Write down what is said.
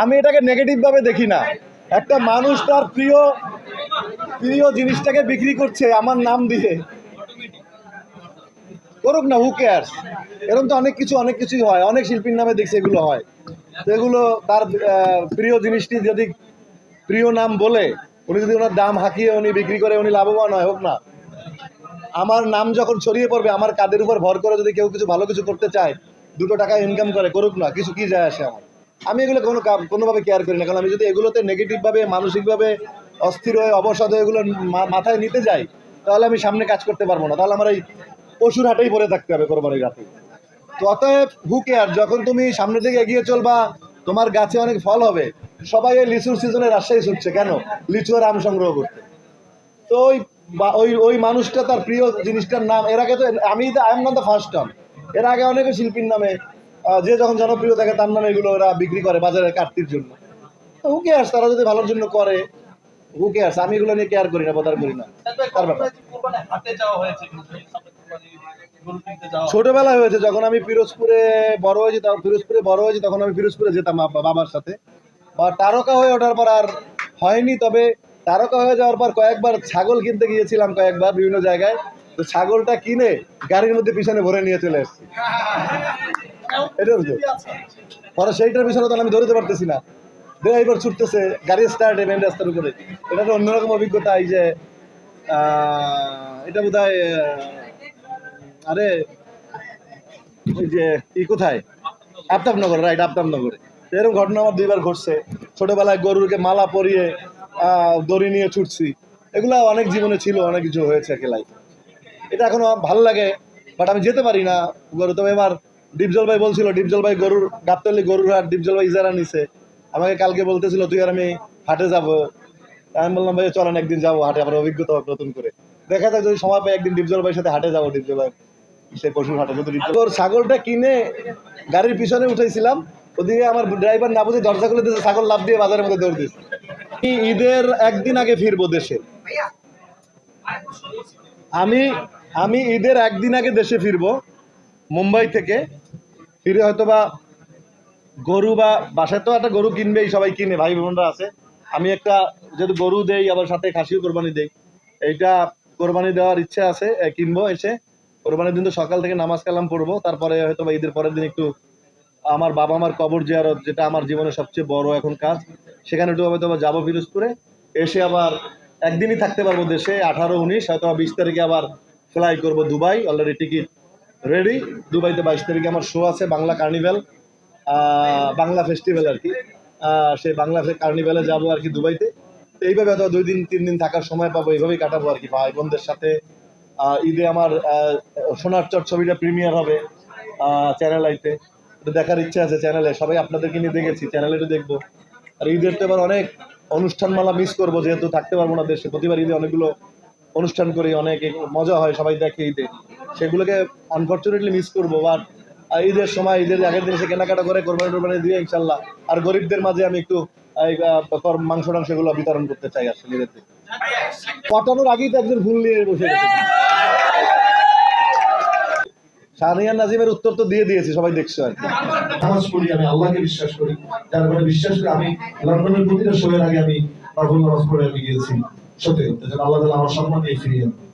আমি এটাকে নেগেটিভ ভাবে দেখি না। একটা মানুষ তার প্রিয় প্রিয় জিনিসটাকে বিক্রি করছে আমার নাম দিয়ে। করুক না হু কেয়ার্স এরকম তো অনেক কিছু, অনেক কিছুই হয়। অনেক শিল্পীর নামে দেখছি এগুলো হয়। এগুলো তার প্রিয় জিনিসটি যদি প্রিয় নাম বলে, উনি যদি ওনার দাম হাঁকিয়ে উনি বিক্রি করে, উনি লাভবান হয়, হোক না। আমার নাম যখন ছড়িয়ে পড়বে, আমার কাদের উপর ভর করে যদি কেউ কিছু ভালো কিছু করতে চায়, দুটো টাকা ইনকাম করে, করুক না, কিছু কি যায় আসে আমার? আমি এগুলো কোনো কোনোভাবে কেয়ার করি না। কারণ আমি যদি এগুলোতে নেগেটিভভাবে মানসিকভাবে অস্থির হয়ে, অবসাদ হয়ে এগুলো মাথায় নিতে যাই, তাহলে আমি সামনে কাজ করতে পারব না। তাহলে আমার এই পশুর হাটেই পরে থাকতে হবে কোরবানির রাতে। তো অতএব হু কেয়ার যখন তুমি সামনের দিকে এগিয়ে চলবা, তোমার গাছে অনেক ফল হবে। সবাই এই লিচুর সিজনে রাজশাহী ছুটছে। কেন? লিচু আর আম সংগ্রহ করতে। তো ওই ওই ওই মানুষটা তার প্রিয় জিনিসটার নাম এর আগে তো আমি I am not the first time এর আগে অনেকে শিল্পীর নামে যে যখন জনপ্রিয় থাকে তার নামে এগুলো ওরা বিক্রি করে বাজারে কাটতির জন্য। হু কেয়ার্স তারা যদি ভালোর জন্য করে হু কেয়ার্স আমি এগুলো নিয়ে কেয়ার করি না বদার করি না। তার ছোটবেলায় হয়েছে যখন আমি পিরোজপুরে বড় হয়েছি তখন পিরোজপুরে বড় হয়েছি তখন আমি পিরোজপুরে যেতাম বাবার সাথে। বা তারকা হয়ে ওঠার পর আর হয়নি তবে তারকা হয়ে যাওয়ার পর কয়েকবার ছাগল কিনতে গিয়েছিলাম কয়েকবার বিভিন্ন জায়গায়। তো ছাগলটা কিনে গাড়ির মধ্যে পিছনে ভরে নিয়ে চলে এসেছি। এটা হচ্ছে পরে সেইটার পিছনে তো আমি ধরতে পারতেছি না। ড্রাইভার ছুটতেছে গাড়ি স্টার্ট মেন রাস্তার উপরে। এটা একটা অন্যরকম অভিজ্ঞতা এই যে এটা বোধ আরে ওই যে ই কোথায়? আফতাবনগর রাইট আফতাবনগরে। এরকম ঘটনা আমার দুইবার ঘটছে। ছোটবেলায় গরুকে মালা পরিয়ে আহ, দড়ি নিয়ে ছুটছি। এগুলো অনেক জীবনে ছিল অনেক কিছু হয়েছে খেলায় এটা এখনও ভালো লাগে বাট আমি যেতে পারি না গরু। তবে এবার ডিপজল ভাই বলছিল, ডিপজল ভাই গরুর গাবতলি গরুর হাট, ডিপজল ভাই ইজারা নিছে। আমাকে কালকে বলতেছিল, তুই আর আমি হাটে যাব। আমি বললাম, ভাই, চলেন একদিন যাব হাটে, আমার অভিজ্ঞতা হবে নতুন করে। দেখা যাক যদি সময় পাই, একদিন ডিপজল ভাইয়ের সাথে হাটে যাব, ডিপজল ভাই সেই পশুর হাটে। যদি ডিপজল ছাগলটা কিনে গাড়ির পিছনে উঠেছিলাম ওদিকে আমার ড্রাইভার না বুঝে দরজা খুলে দিয়েছে, ছাগল লাভ দিয়ে বাজারের মধ্যে দৌড় আমি ঈদের একদিন আগে ফিরবো দেশে। আমি আমি ঈদের একদিন আগে দেশে ফিরবো, মুম্বাই থেকে। ফিরে হয়তো বা গরু বা বাসায় তো একটা গরু কিনবেই, সবাই কিনে, ভাই বোনরা আছে। আমি একটা যেহেতু গরু দেই, আবার সাথে খাসিও কোরবানি দেই। এইটা কোরবানি দেওয়ার ইচ্ছা আছে কিনবো এসে। কোরবানির দিন তো সকাল থেকে নামাজ কালাম পড়ব, তারপরে হয়তো বা ঈদের পরের দিন একটু আমার বাবা মার কবর জিয়ারত, যেটা আমার জীবনের সবচেয়ে বড় এখন কাজ, সেখানে একটু হয়তো বা যাব ফিরোজপুরে। এসে আবার একদিনই থাকতে পারব দেশে, আঠারো, উনিশ হয়তো বিশ তারিখে আবার ফ্লাই করব দুবাই অলরেডি টিকিট রেডি দুবাইতে বাইশ তারিখে আমার শো আছে, বাংলা কার্নিভ্যাল বাংলা ফেস্টিভ্যাল আর কি। সেই বাংলা কার্নিভ্যালে যাব আর কি দুবাইতে। তো এইভাবে হয়তো দুই দিন, তিন দিন থাকার সময় পাবো, এইভাবেই কাটাবো আর কি ভাই বোনদের সাথে ঈদে আমার সোনার চট ছবিটা প্রিমিয়ার হবে চ্যানেল আইতে। দেখার ইচ্ছা আছে চ্যানেলে সবাই আপনাদেরকে নিয়ে দেখেছি চ্যানেলে দেখব। আর ঈদের তো এবার অনেক অনুষ্ঠানমালা মিস করব, যেহেতু থাকতে পারব না দেশে, প্রতিবার ঈদে অনেকগুলো অনুষ্ঠান করি, অনেক মজা হয়, সবাই দেখে ঈদে। সেগুলোকে আনফর্চুনেটলি মিস করব বাট ঈদের সময়, ঈদের আগের দিন এসে কেনাকাটা করে কোরবানি টোরবানি দিয়ে ইনশাল্লাহ আর গরিবদের মাঝে আমি একটু মাংস টাংস এগুলো বিতরণ করতে চাই আসলে ঈদের দিন। কটানোর আগেই তো একজন ফুল নিয়ে বসে গেছে। নাজিমের উত্তর তো দিয়ে দিয়েছি, সবাই দেখছ আর নামাজ পড়ি, আমি আল্লাহকে বিশ্বাস করি। বিশ্বাস করে আমি লন্ডনের প্রতিটা শোয়ের আগে আমি নামাজ পড়ে আমি গিয়েছি। করতে যেন আল্লাহ তালা আমার সম্মান দিয়ে ফিরিয়ে আনেন।